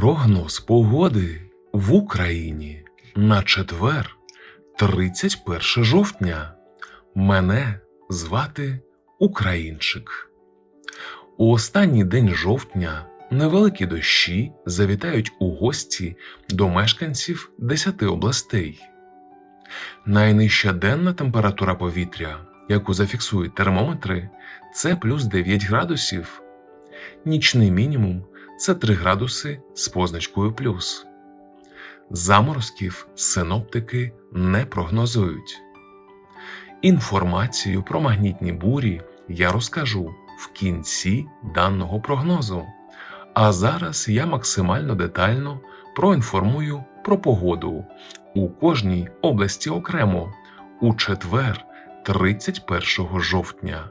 Прогноз погоди в Україні на четвер, 31 жовтня. Мене звати Українчик. У останній день жовтня невеликі дощі завітають у гості до мешканців 10 областей. Найнижча денна температура повітря, яку зафіксують термометри, це плюс 9 градусів. Нічний мінімум це 3 градуси з позначкою плюс. Заморозків синоптики не прогнозують. Інформацію про магнітні бурі я розкажу в кінці даного прогнозу. А зараз я максимально детально проінформую про погоду у кожній області окремо у четвер, 31 жовтня.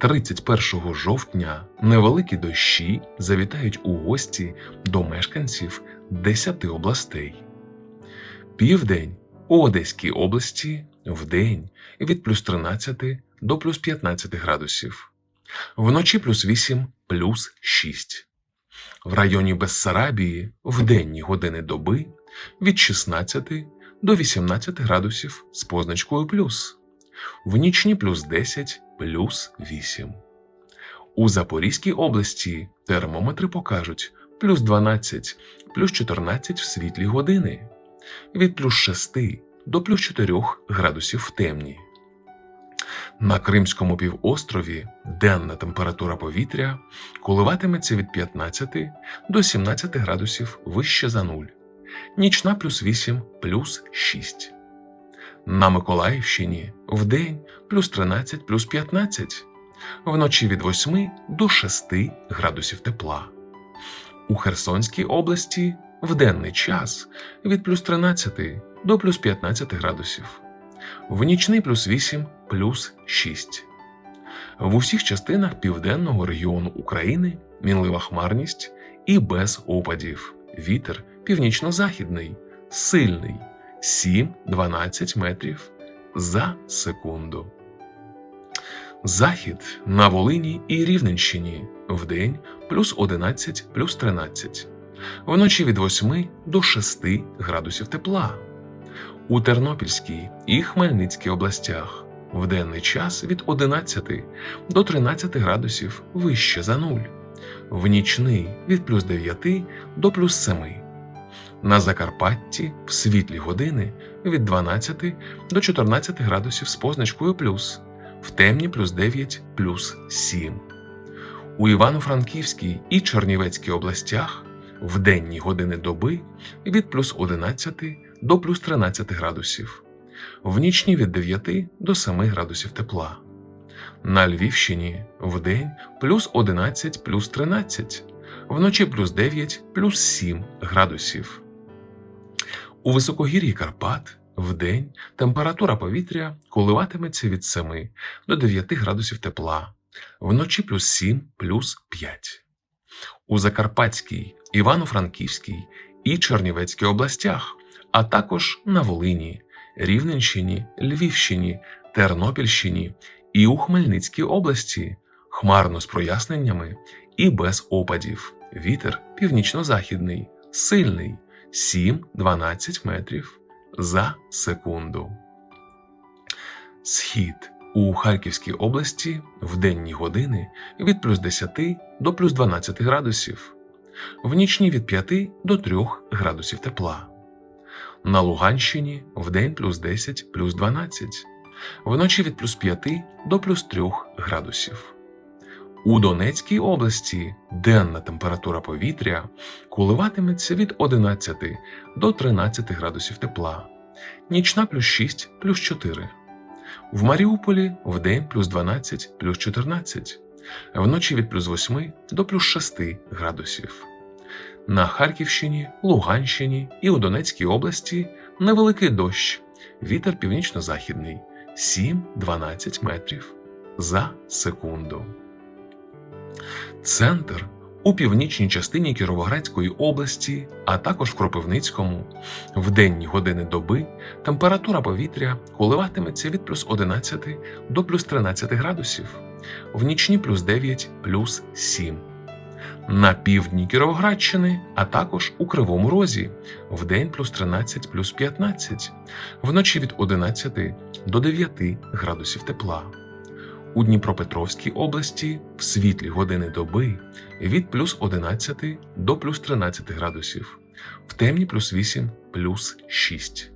31 жовтня, невеликі дощі завітають у гості до мешканців 10 областей. Південь у Одеській області вдень від плюс 13 до плюс 15 градусів, вночі плюс 8 плюс 6. В районі Бессарабії в денні години доби від 16 до 18 градусів з позначкою плюс, в нічні плюс 10 плюс 8. У Запорізькій області термометри покажуть плюс 12 плюс 14 в світлі години, від плюс 6 до плюс 4 градусів в темні. На Кримському півострові денна температура повітря коливатиметься від 15 до 17 градусів вище за нуль, нічна плюс 8 плюс 6. На Миколаївщині вдень плюс 13 плюс 15, вночі від 8 до 6 градусів тепла. У Херсонській області в денний час від плюс 13 до плюс 15 градусів, в нічний плюс 8 плюс 6. В усіх частинах південного регіону України мінлива хмарність і без опадів. Вітер північно-західний, сильний 7-12 метрів за секунду. Захід на Волині і Рівненщині вдень плюс 11 плюс 13, вночі від 8 до 6 градусів тепла. У Тернопільській і Хмельницькій областях в денний час від 11 до 13 градусів вище за нуль, в нічний від плюс 9 до плюс 7. На Закарпатті в світлі години від 12 до 14 градусів з позначкою плюс, в темні плюс 9 плюс 7. У Івано-Франківській і Чернівецькій областях в денні години доби від плюс 11 до плюс 13 градусів, в нічні від 9 до 7 градусів тепла. На Львівщині вдень плюс 11 плюс 13, вночі плюс 9 плюс 7 градусів. У високогір'ї Карпат вдень температура повітря коливатиметься від 7 до 9 градусів тепла, вночі плюс 7 плюс 5. У Закарпатській, Івано-Франківській і Чернівецькій областях, а також на Волині, Рівненщині, Львівщині, Тернопільщині і у Хмельницькій області хмарно з проясненнями і без опадів. Вітер північно-західний, сильний 7-12 метрів за секунду. Схід у Харківській області в денні години від плюс 10 до плюс 12 градусів, в нічні від 5 до 3 градусів тепла. На Луганщині вдень плюс 10 плюс 12, вночі від плюс 5 до плюс 3 градусів. У Донецькій області денна температура повітря коливатиметься від 11 до 13 градусів тепла, нічна плюс 6 плюс 4. В Маріуполі вдень плюс 12 плюс 14, вночі від плюс 8 до плюс 6 градусів. На Харківщині, Луганщині і у Донецькій області невеликий дощ, вітер північно-західний 7-12 метрів за секунду. Центр у північній частині Кіровоградської області, а також в Кропивницькому, в денні години доби температура повітря коливатиметься від плюс 11 до плюс 13 градусів, в нічні плюс 9 плюс 7. На півдні Кіровоградщини, а також у Кривому Розі, в день плюс 13 плюс 15, вночі від 11 до 9 градусів тепла. У Дніпропетровській області в світлі години доби від плюс 11 до плюс 13 градусів, в темні плюс 8 плюс 6.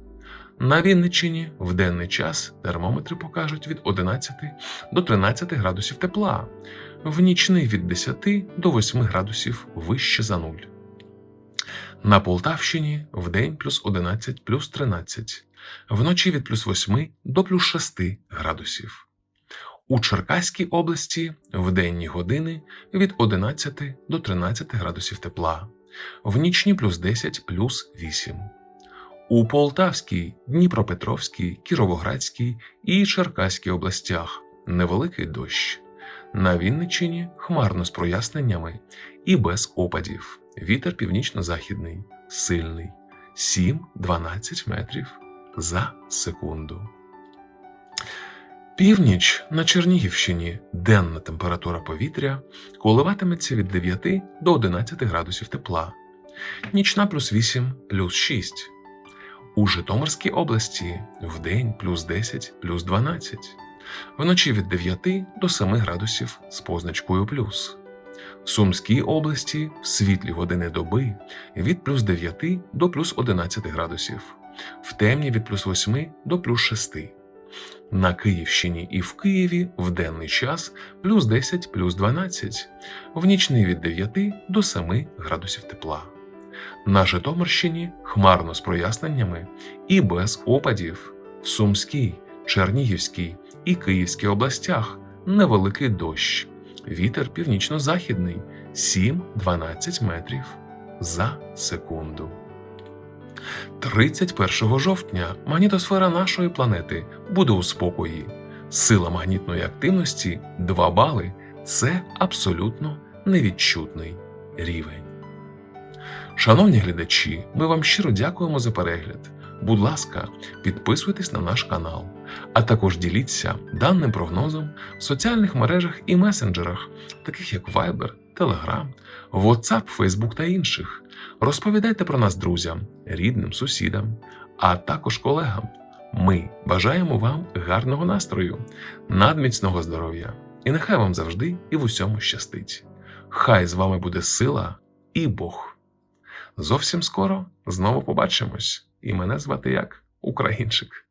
На Вінниччині в денний час термометри покажуть від 11 до 13 градусів тепла, в нічний від 10 до 8 градусів вище за нуль. На Полтавщині в день плюс 11 плюс 13, вночі від плюс 8 до плюс 6 градусів. У Черкаській області в денні години від 11 до 13 градусів тепла, в нічні плюс 10 плюс 8. У Полтавській, Дніпропетровській, Кіровоградській і Черкаській областях невеликий дощ. На Вінниччині хмарно з проясненнями і без опадів. Вітер північно-західний, сильний 7-12 метрів за секунду. Північ на Чернігівщині денна температура повітря коливатиметься від 9 до 11 градусів тепла, нічна плюс 8 плюс 6. У Житомирській області вдень плюс 10 плюс 12, вночі від 9 до 7 градусів з позначкою плюс. В Сумській області в світлі години доби від плюс 9 до плюс 11 градусів, в темні від плюс 8 до плюс 6. На Київщині і в Києві в денний час плюс 10 плюс 12, в нічний від 9 до 7 градусів тепла. На Житомирщині хмарно з проясненнями і без опадів. В Сумській, Чернігівській і Київській областях невеликий дощ. Вітер північно-західний 7-12 метрів за секунду. 31 жовтня магнітосфера нашої планети буде у спокої. Сила магнітної активності 2 бали це абсолютно невідчутний рівень. Шановні глядачі, ми вам щиро дякуємо за перегляд. Будь ласка, підписуйтесь на наш канал, а також діліться даним прогнозом в соціальних мережах і месенджерах, таких як Viber, Telegram, WhatsApp, Facebook та інших. Розповідайте про нас друзям, рідним, сусідам, а також колегам. Ми бажаємо вам гарного настрою, надміцного здоров'я, і нехай вам завжди і в усьому щастить. Хай з вами буде сила і Бог. Зовсім скоро знову побачимось, і мене звати як Українчик.